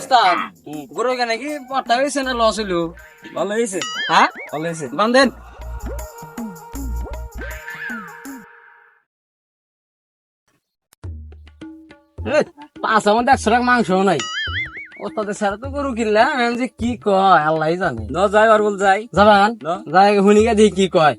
ওস্তাদ গরু কেন কি পট্টা হয়েছে না লস হইল? ভালো হয়েছে। হ্যাঁ? ভালো হয়েছে। বান্ধেন পাঁচ আমার একশো টাকা মাংস নাই। ওস্তাদের স্যার তো গরু কিনলাম আমি যে কি কয়? আল্লাহ জানে। ন যাই আর বল যাই। যাবান। যাই শুনিকে দেখি কি কয়।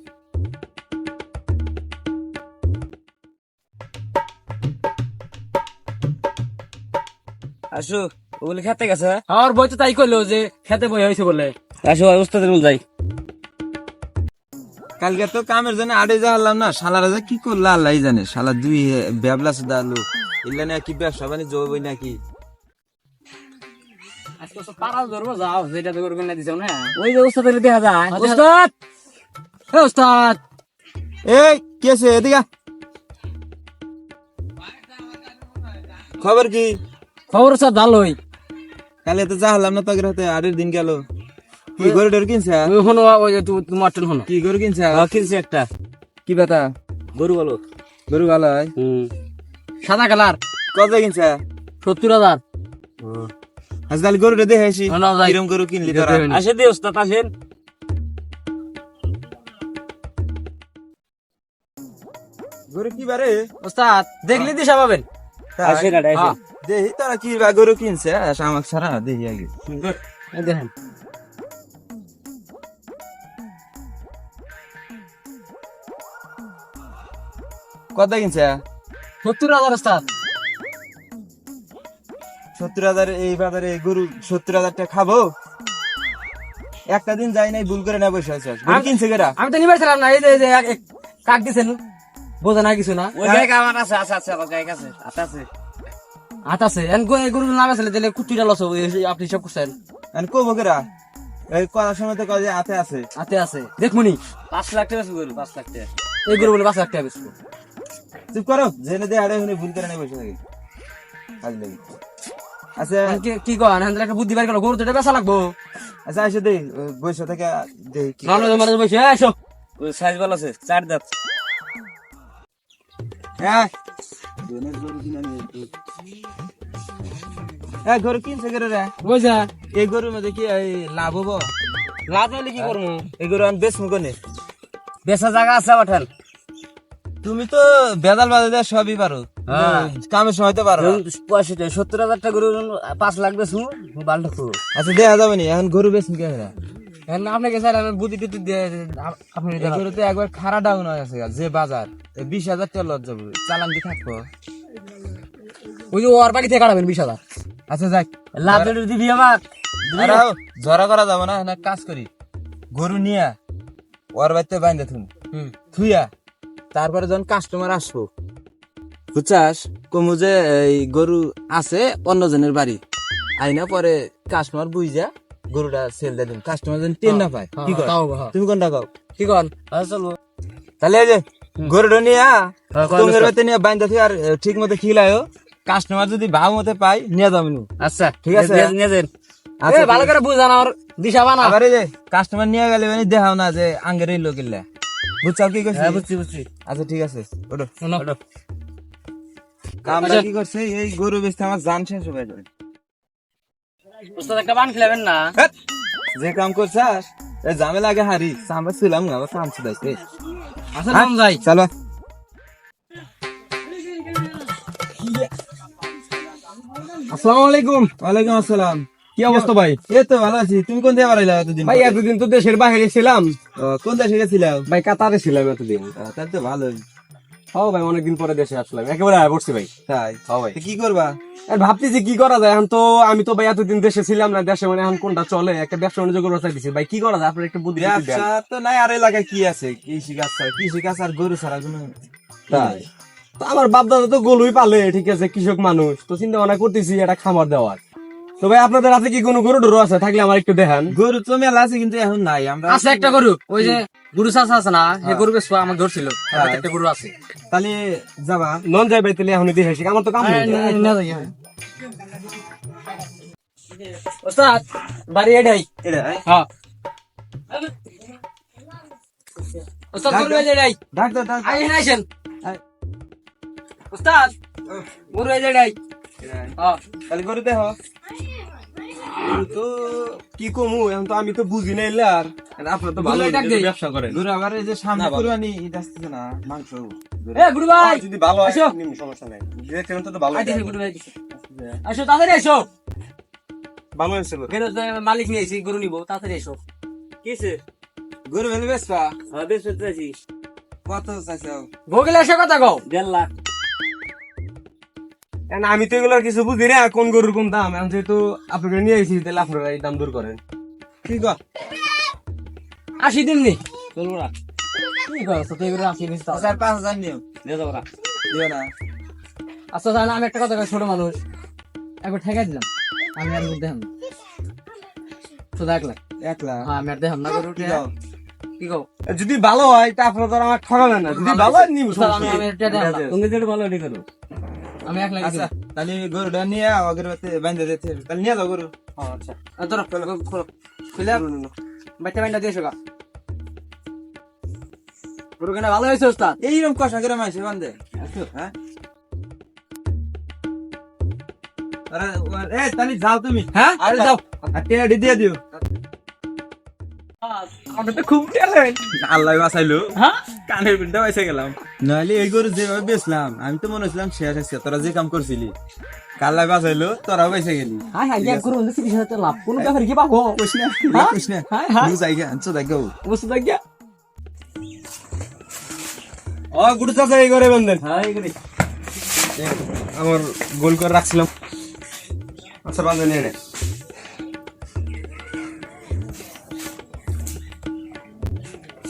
আসো। ওগুলি খেতে গেছে আমার বই তো তাই কইলো যে খেতে বই হয়েছে বলে। আসো ওস্তাদের বল যাই। কালকে তো কামের জন্য আড়ে যাওয়ালাম না শালারা যে কি করল আল্লাহ জানে। শালা দুই ব্যাবলা সুদা লোক এগুলা নিয়ে কি ব্যবসা বাণিজ্য হবে নাকি? আজকে তো পাড়া ধরবো যাও যেটা তো গরু কিনে দিছো না? ওই যে ওস্তাদের দেখা যায়। ওস্তাদ! হে ওস্তাদ! এই কি আছে এদিকে। খবর কি? খবর স্যার ভালোই। কালে তো যাওয়ালাম না তোকে হাতে আড়ের দিন গেল। কি গরু ডর কিনছে? শোনো ওই যে তু- তোমার টেন শোনো। কি গরু কিনছে? কিনছি একটা। কি কথা গরু বলো গরু ভালো হয় সাদা কালার। কত কিনছে? সত্তর হাজার। আজ তাহলে গরুটা দেখে আসি। কিরম গরু কিনলি তোরা? আসে দে ওস্তাদ আসেন। গরু কি বারে? ওস্তাদ দেখলি দিশা পাবেন? আসেন হ্যাঁ, আসেন। দেখি তারা কি বা গরু কিনছে আমাকে ছাড়া দেখি আগে। দেখেন। কত কিনছে? সত্তর হাজার ওস্তাদ। সত্তর হাজার এই বাজারে গরু সত্তর হাজার টাকা খাব। একটা দিন যাই নাই ভুল করে না বসে আছে। গরু আমি- কিনছে কেরা আমি তো নিবার ছিলাম না এই যে কাক দিছেন বোঝা না কিছু না। ওই গায়ে আমার আছে আছে আছে আমার গায়ে আছে আছে আছে। হাত আছে। এন গরু না গেছিলে তাহলে কুটিটা লস হবে আপনি সব করছেন। আর কবো কেরা? এই করার সময় তো কয় যে হাতে আছে। হাতে আছে। দেখমুনি পাঁচ লাখ টাকা গরু পাঁচ লাখ টাকা। এই গরু বলে পাঁচ লাখ টাকা বেচবো। চুপ করো জেনে দিয়ে আড়ে হুনে ভুল করে না বসে থাকে। আজ লাগি আচ্ছা কি- কি এখন একটা বুদ্ধি বার করো গরু তো বেচা লাগবো। আচ্ছা এসে দে বসে থেকে দে কি রানো মানে বসে এসো সাইজ ভালো আছে চার দাঁত। হ্যাঁ। গরু কিনা নিয়ে একটু। হ্যাঁ গরু কিনছে কেরা রে? বুঝা এই গরুর মধ্যে কি লাভ হব? লাভ হলে কি করব? এই গরু আমি বেশ মুখনে বেচা জায়গা আছে তুমি তো বেদাল বাজে দেওয়া সবই পারো। হ্যাঁ। কামের সময় তো পারো। পঁয়ষট্টি সত্তর হাজার টাকা গরু পাঁচ লাখ বেচু বালটা খুব আচ্ছা দেখা যাবে নি। এখন গরু বেশ মুখে এখন আপনাকে স্যার আমি বুদ্ধি টুদ্ধি দিয়ে আপ- আপনি গরু তো একবার খারা ডাউন হয়ে গেছে যে বাজার। বিশ হাজার টাকা লজ যাবে চালান দিয়ে থাকব। ওই যে ওর বাড়ি থেকে কাটাবেন বিশ হাজার। আচ্ছা যাক। লাভ দিবি আমার। ঝরা করা যাব না না কাজ করি। গরু নিয়া ওর বাড়িতে বাইন্দা থুন। থুইয়া তারপরে যখন কাস্টমার আসব বুঝছাস? কমু যে এই গরু আছে অন্যজনের বাড়ি। আইনা পরে কাস্টমার বুঝা গরুটা সেল দিয়ে দিন। কাস্টমার যেন টেন না পায়। কি কর। তুমি কোনটা কও? কি কন? চলবো তাহলে এই যে গরুটা নিয়া তোমার বছর? নিয়ে বাইন্দা থুই আর ঠিক মতো খিলায়ও কাস্টমার যদি ভাব মতে পাই নিয়ে যাব নি আচ্ছা ঠিক আছে। নিয়ে- যান আচ্ছা, ভালো করে বুঝান আমার দিশা বানা। এই যে কাস্টমার নিয়ে গেলে মানে দেখাও না যে আঙ্গের লোক ইল্লা বুঝছাও কি করছি? হ্যাঁ বুঝছি বুঝছি। আচ্ছা ঠিক আছে ওটো শোনো। কামটা আচ্ছা। কি করছে? এই গরু বেচতে আমার জান শেষ হয়ে যাবে। ওস্তাদ একটা বান খেলাবেন না? যে কাম করছাস এই ঝামেলা আগে হারি। সামনে ছিলাম না আবার কাম চলো। আসসালামু আলাইকুম। ওয়ালাইকুম আসসালাম। কি অবস্থা ভাই? এই তো ভালো আছি। তুমি কোন দিয়ে বাড়াইলা এতদিন? ভাই এতদিন তো দেশের বাইরে ছিলাম। কোন দেশে গেছিলাম ভাই কাতারে ছিলাম এতদিন। তাহলে তো ভালোই। ও ভাই অনেকদিন পরে দেশে আসলাম। একেবারে আয় পড়ছি ভাই। তাই? হ্যাঁ ভাই। কি করবা? আর ভাবতেছি কি করা যায়? এখন তো আমি তো ভাই এতদিন দেশে ছিলাম না দেশে মানে এখন কোনটা চলে? একটা ব্যবসা বাণিজ্য করতে চাইতেছি। ভাই কি করা যায়? আপনার একটা বুদ্ধি ব্যবসা তো নাই আর এলাকায় কি আছে? কৃষি কাজ ছাড়া কৃষি কাজ আর গরু ছাড়া কোনো তাই। তো আমার বাপ দাদা তো গরুই পালে ঠিক আছে কৃষক মানুষ। তো চিন্তা ভাবনা করতেছি একটা খামার দেওয়ার। তো ভাই আপনাদের হাতে কি কোনো গরু ডরু আছে? থাকলে আমার একটু দেখান। গরু তো মেলা আছে কিন্তু এখন নাই। আমরা আছে একটা গরু। ওই যে গরু চাষা আছে না সেই গরু বেশ আমার ধরছিল। একটা গরু আছে। তাহলে যাবা। নন যাই ভাই তাহলে এখন দেখে আসি। আমার তো কাম নেই। ওস্তাদ বাড়ি হ্যাঁ। ওস্তাদ গরু এটাই ডাক্তার ডাক্তার। আই নাইছেন ওস্তাদ গরু এটাই হ্যাঁ। তাহলে গরু দেহ। তো কি কমু এখন তো আমি তো বুঝি না এলে আর। আপনার তো ভালো। ব্যবসা করেন। গরু আবার এই যে সামনে। কুরবানি ঈদ আসতেছে না মাংস। এ গুরু ভাই! যদি ভালো হয় সমস্যা নাই। দেখছেন তো ভালো আইতেছে গুরু ভাই। আসো তাড়াতাড়ি এসো ভালো হয়েছে গো। বেরোজ মালিক নিয়ে এসি গরু নিবো তাড়াতাড়ি এসো কিসে গরু ভেলে বেসপা হ্যাঁ বেশ কত চাইছো? ভোগলে এসে কথা কও। দেড় লাখ। আমি তো এগুলোর কিছু বুঝি না কোন গরুর কোন দাম? এখন যেহেতু আপনাকে নিয়ে এসেছি তাহলে আপনারা এই দাম দূর করেন। কি কর? আশি দিন নি? চলবো না। কি করছ তুই এগুলো আশি দিন তাও চার পাঁচ হাজার নিও। দিয়ে যাব না। দিও না। আচ্ছা আমি একটা কথা ছোট মানুষ। একবার ঠেকাই দিলাম। আমি আর দেখাম শুধু এক লাখ। এক লাখ। হ্যাঁ আমি আর দেখাম না যদি ভালো হয় তা আপনারা তো আমার ঠকাবেন না। যদি ভালো হয় নিব আমি আমি এটা ভালো এটা করো। আমি এক লাখ আচ্ছা তাহলে গরুটা নিয়ে অগরবাতি বান্ধে দিতে তাহলে নিয়ে যাও গরু। আচ্ছা। ধরো খোলো খুলে বাইতে বাইটা দিয়ে শোকা গরু কেনা ভালো হয়েছে ওস্তাদ? এইরকম কষা করে মাইছে বান্ধে হ্যাঁ? আরে এ তাহলে যাও তুমি। হ্যাঁ? আরে যাও। আর টেডি দিয়ে দিও। তো খুব ট্যালেন্ট আল্লাহ বাঁচাইলো। হ্যাঁ? কানের পিনটা বেঁচে গেলাম। নাহলে এই গরু যেভাবে বেচলাম আমি তো মনে হচ্ছিলাম শেষ আছে তোরা যে কাম করছিলি। কাল্লা বাঁচাইলো তোরাও বেঁচে গেলি। হ্যাঁ হ্যাঁ এক গরু হলে তিরিশ হাজার লাভ। কোনো ব্যাপারে কি পাবো? কইস না হ্যাঁ? কইস না। হ্যাঁ, হ্যাঁ। নিউজ আইগা আনছো দেখো। বুঝতে থাকিয়া ও গুড় চাচা এই করে বন্ধেন। হ্যাঁ এই করে আমার গোল করে রাখছিলাম। আচ্ছা বান্ধব নিয়ে নে।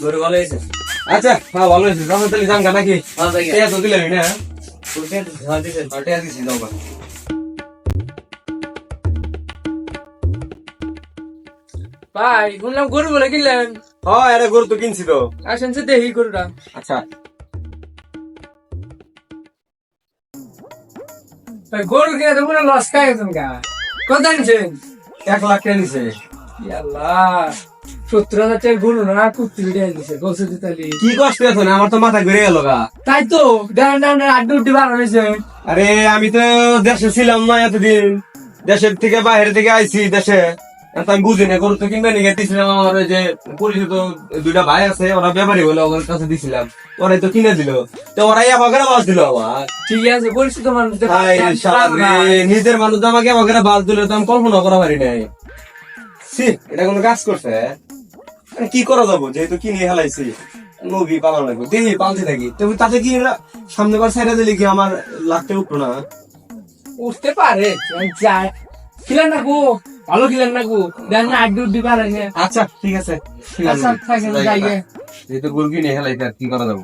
গরু ভালো হয়েছে? আচ্ছা হ্যাঁ ভালো হয়েছে। তাহলে তাহলে জানগা নাকি? ভালো থাকে তো দিলাম না হ্যাঁ? আর দাও বা। ভাই বললাম গরু বলে কিনলেন। হ্যাঁ এটা গরু তো কিনছি তো। আসেন সে দেখি গরুটা। আচ্ছা। গরু কিনে তো লস খাই গা। কত আনছেন? এক লাখ আল্লাহ সত্তর হাজার টাকা গরু না কুত্তি বিড়ে দিছে গোসে দিতালি কি কষ্ট আছে না আমার তো মাথা ঘুরে গেল গা। তাই তো ডান ডান আড্ডি উড্ডি বার হয়েছে। আরে আমি তো দেশে ছিলাম না এতদিন। দেশের থেকে বাইরে থেকে আইছি দেশে। আমি বুঝি না গরু তো কিনবে নিয়ে দিছিলাম আমার যে পরিচিত দুইটা ভাই আছে ওরা ব্যাপারী বলে ওদের কাছে দিছিলাম। ওরাই তো কিনে দিল। তো ওরাই আমাকে বাস দিল আমার ঠিক আছে পরিচিত মানুষ নিজের মানুষ আমাকে আমাকে বাস দিল তো আমি কল্পনা করা পারি নাই। এটা কোনো কাজ করছে? কি করা যাব? যেহেতু কিনে হেলাইছি নবী পালা লাগবে। দেহি পালতে থাকি। তবে তাতে কি এরা সামনে বার সাইডে দিলে কি আমার লাগতে উঠল না? উঠতে পারে। খিলেন না গো ভালো খিলেন না গো দেখ না আড্ডু উড্ডি পারে আচ্ছা ঠিক আছে। আচ্ছা। যেহেতু গরু কিনে হেলাই আর কি করা যাব?